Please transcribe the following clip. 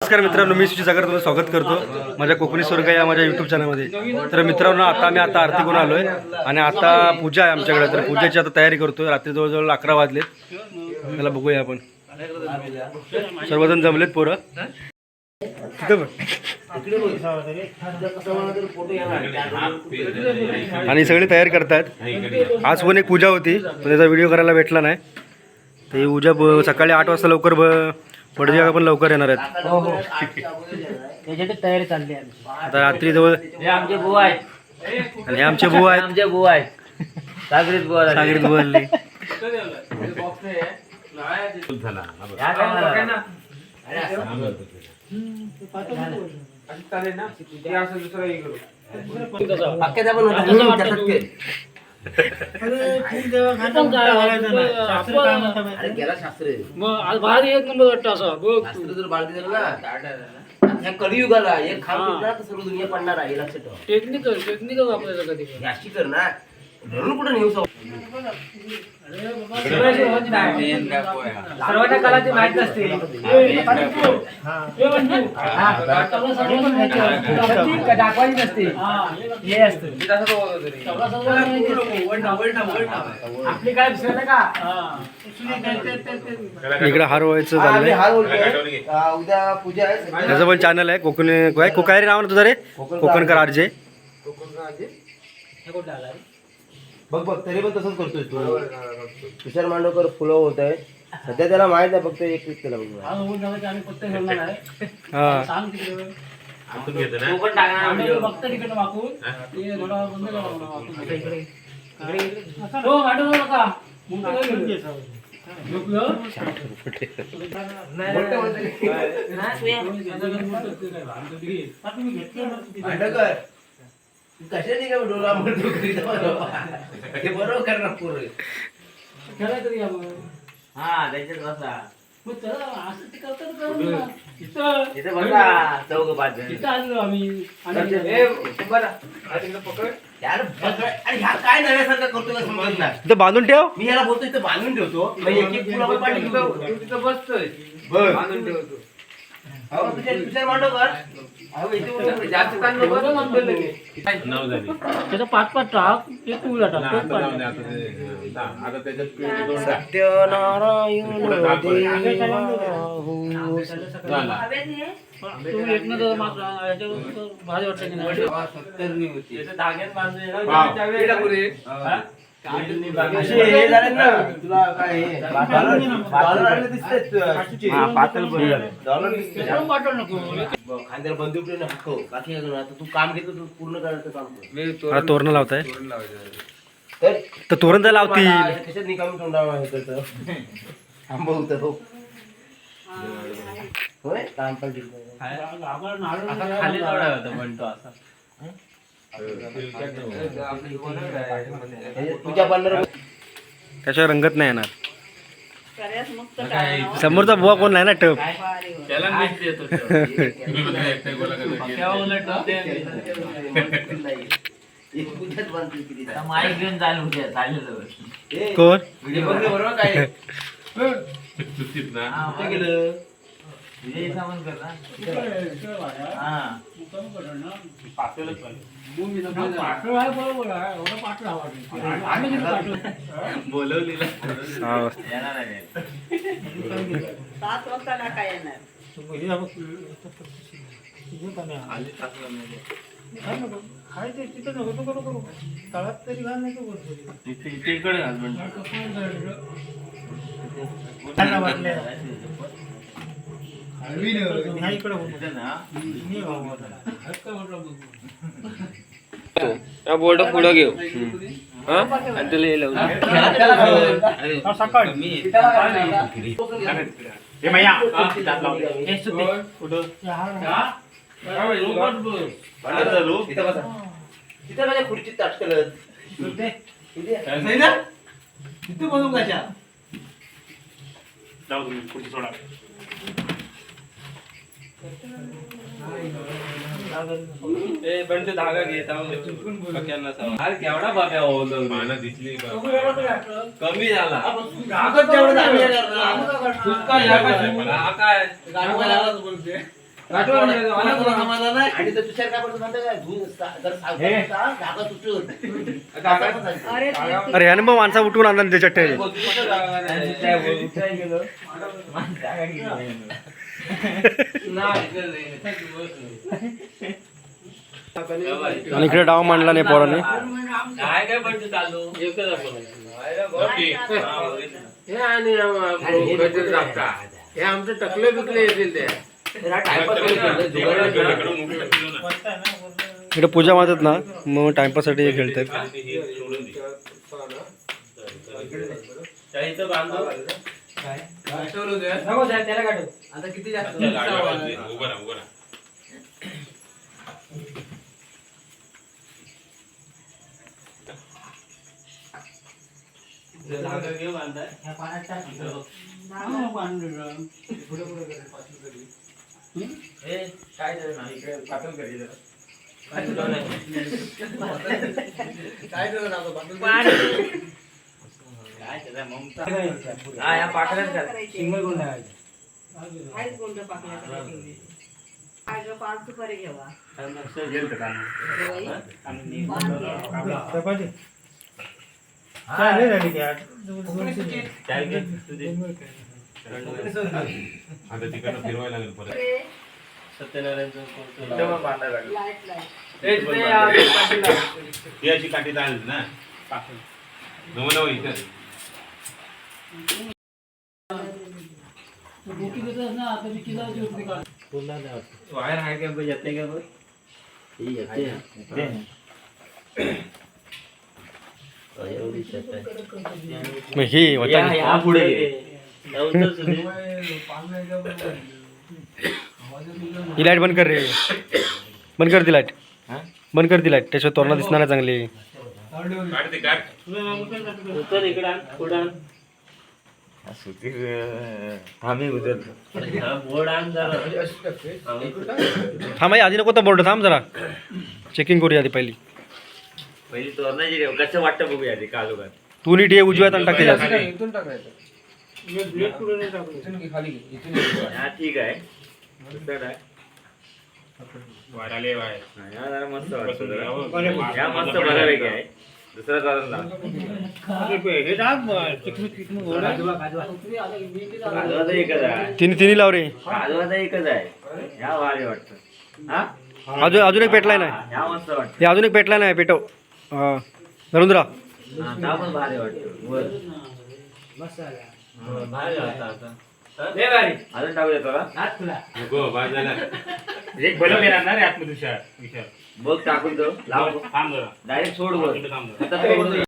नमस्कार मित्रांनो मी सुशी सागर तुमचं स्वागत करतो. माझ्या कोकणी स्वर्ग या माझ्या यूट्यूब चॅनलमध्ये तर मित्रांनो आता आम्ही आता आरती करून आलो आहे आणि आता पूजा आहे आमच्याकडे. तर पूजेची आता तयारी करतोय. रात्री जवळजवळ अकरा वाजलेत. त्याला बघूया आपण. सर्वजण जमलेत पोरं. आणि सगळे तयारी करतायत. आज पण एक पूजा होती पण त्याचा व्हिडिओ करायला भेटला नाही. ते उद्या ब- सकाळी आठ वाजता लवकर ब बडजिया पण लवकर येणार आहेत. हो हो. त्याच्यात तयारी चालली आहे आमची. आता रात्री जवळ हे आमचे बुवा आहेत. आणि हे आमचे भाऊ आहेत. आमचे बुवा आहेत. सागरीत बुवा झाले. सागरीत बोलले ह्या काय ना? अख्ख्या पण होतं. त्याच्यात काय? अरे गेला शास्त्र भारी एक नंबर वाटतं असं बघ शास्त्र जर ना ह्या कलियुगाला एक हा. तुटला तर सर्व दुनिया पडणार आहे लक्षात ठेवा टेक्निकल टेक्निकल वापरायचं कधी अशी कर ना म्हणून कुठं नेऊ शकतो सर्वांच्या कलाची माहीत नसते. दाखवायची नसते हे असतं आपली काय दुसरं का इकडे हार व्हायचं हा, चाललंय उद्या पूजा आहे. त्याचं पण चॅनल आहे. कोकणी काय? को- काय रे नाव ना तुझं रे? कोकणकर आरजे बघ बघ तरी पण तसंच करतोय तू. तुषार मांडवकर फुलं होत आहे. सध्या त्याला माहीत आहे फक्त एक पीक त्याला बघ. आम्ही कशाने काय डोला म्हणतो? हे बरोबर करणार पोरं. खेळायचं तरी आपण. हा त्याच्यात बसा? मग चला, असं ते करतात करू ना. इथं इथे बसा चौघ पाच जण. इथं आलेलो आम्ही. आणि. यार बघ, अरे ह्या काय नव्यासारखं करतो का समजत नाही. बांधून ठेव. मी याला बोलतो इथं बांधून ठेवतो. मग एक एक घेऊन तिथं बसतोय. बांधून ठेवतो. अहो, तुझ्या तुषार मांडवकर अहो, त्याचा पाच पाच टाक एक तुला टाक. सत्यनारायण तू एक ना तर भारी वाटतं की नाही? हे झाले ना. तुला काय हे? डॉलर डॉलर आले. बाकी काय? आता तू काम घेतलं तू पूर्ण करायचं काम कर. हा तोरण लावताय. तर तर तोरण तर लावतील मला कशात निकामी हे करतं? हो. होय? काम पण हे तुझ्या बनणार त्याशिवाय रंगत नाही येणार. समोरचा बुवा कोण नाही ना टप? कोण? विजय सावंत कर ना. हा. पातळ सहा वाजता येणार आहे. सात वाजता ना काय येणार? नको तो करू करू तळात तरी घाल नाही बोर्ड पुढं घेऊ. हा? आणि तुला हे लावून इथं बसा. तिथं माझ्या खुर्चीत ताटकलत तिथे बनवून कशा? ए पण ते धागा सांग अरे केवढा कमी झाला. रागच तेवढं दाबी आहे ना. हा काय? बोलते आणि तो तुषार काय करतो माहिती आहे का? धुवून सा- जरा सावकाश सा- धागा तुटून. धागा पण जायचं. अरे ते- अरे ह्यानं मग माणसा उठून आणला ना त्याच्यात ठेवले. आणि इकडे डाव मांडला नाही पोराने. काय काय पण चालू? एकच आपण. हे आणि. हे आमचे टकले बिकले येतील ते. इकडे पूजा मारतात ना मग टाइमपाससाठी हे खेळतात. चाळीचं बांधव नको साहेब, त्याला काढू आता किती जास्त ह्या पाण्यात टाक. हा, पाणी टाक. ए, काय झालं ना इकडे पाठवून करी जरा काय काय ममता हा या पाकळ्यात घाल. गोंड. आता तिकडनं फिरवायला लागेल परत ती अशी काठी चालेल ना. जमलं इथं तू डोकी देतोस ना, आता मी किल्ला जोडणी काढ. वायर आहे ही पुढे. ही। लाइट बंद कर रे बंद कर ती लाइट हा? बंद कर ती लाइट त्याशिवाय तोरणा दिसणार नाही चांगली इकडं सुधीर. हा. थांब आई, आधी नको तर बोर्ड थांब जरा चेकिंग करूया आधी पहिली पहिली तोरणाची. कसं वाटतं बघूया आधी. तू नीट ये उजव्यात आणि टाक त्याच्यात इथून टाकायचं एक ब्लेड पुढे नाही टाकलं. इथून घे खाली घे. इथून घे. हा, ठीक आहे हा, मस्त मस्त बऱ्यापैकी आहे दुसरा. हे झालं? काजवाचं एकच आहे तिन्ही तिन्ही लाव रे काजवाचं एकच आहे. या भारी वाटतं. हा? अजून अजून एक पेटलाय नाही हा, या मस्त वाटतं. हे अजून एक पेटला नाही पेटव. हा धरून राहा हा, त्या पण भारी वाटतं. वर मस्त आला. हा, भारी वाटतं आता. हा? अजून टाकू देतो का. नको बाद झाला. एक ना रे विचार बघ टाकून तो लाव. थांब डायरेक्ट सोड वर. आता